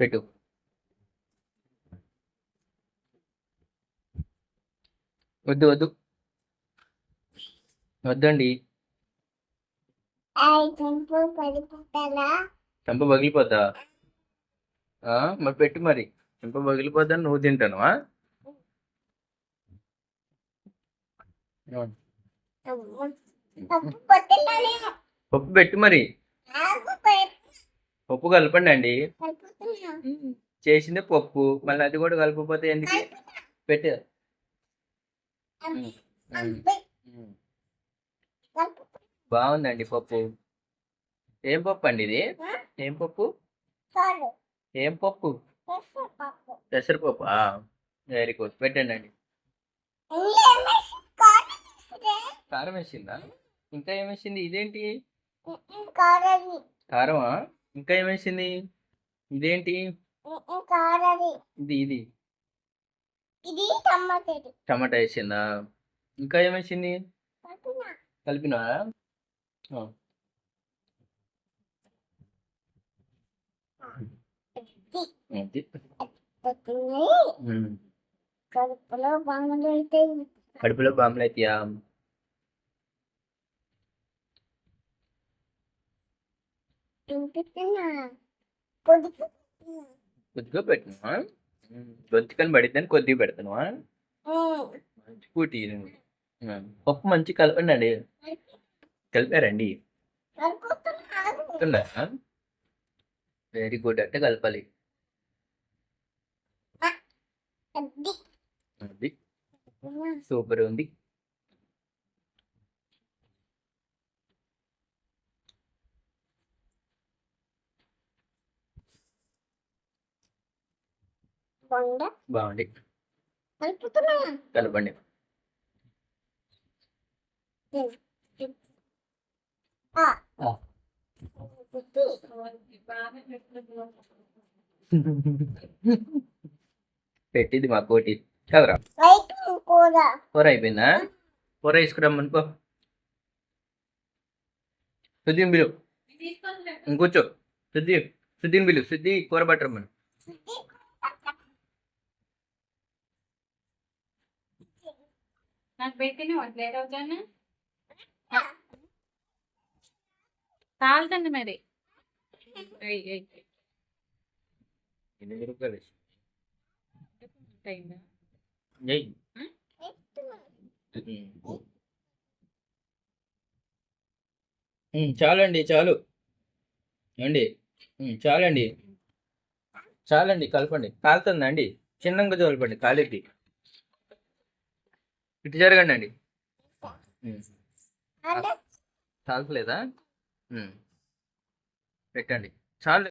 పెట్టు. వద్దు వద్దు. వద్దండి. చెంపు పగిలిపోద్దా? మరి పెట్టు మరి. చెంప పగిలిపోద్దని నువ్వు తింటాను? పప్పు పెట్టు మరి. పప్పు కలపండి అండి. చేసిందే పప్పు. మళ్ళీ అది కూడా కలపకపోతే ఎందుకు? పెట్టు. బాగుందండి పప్పు. ఏం పప్పు అండి ఇది? ఏం పప్పు. ఏం పప్పు? పెసర పప్పు. పెసరపప్పు? Very good. పెట్టండి అండి కారం వేసిందా. ఇంకా ఏం వేసింది? ఇదేంటి. కారమా? ఇంకా ఏం వేసింది? ఇదేంటి. ఇది ఇది. ఇది టమాటా వేసిందా? ఇంకా ఏం వేసింది కలుపునా. కడుపులో బాణలు అయితే కడుపులో బాంబులు అయితేయా? తింటున్నా. కొద్దిగా పెట్టినా గొంతుకని పడిద్దని కొద్దిగా పెడతానువా మంచి పూటి పప్పు మంచి కలపండి అండి కలిపారండి వెరీ గుడ్ అంటే కలపాలి. సూపర్ ఉంది. బాగుంది? కలుపుతున్నా. కలపండి. పెట్టింది మా కోటి. కదరా కూర అయిపోయిందా? కూర తీసుకురమ్మని పో సుద్దీని బిలు ఇంకూర్చో సుద్ది సుద్దీని బిలు సుద్ది కూర పట్టరమ్మని నాకు పెట్టిన లేట్ అవుతాను? కాలుతుంది మరి. చాలండి చాలు. అండి చాలండి. చాలండి కలపండి. కాలుతుందండి చిన్నంగా చదవండి కాలిద్ది ఇటు జరగండి అండి. ఉమ్, పెట్టండి. చాలు.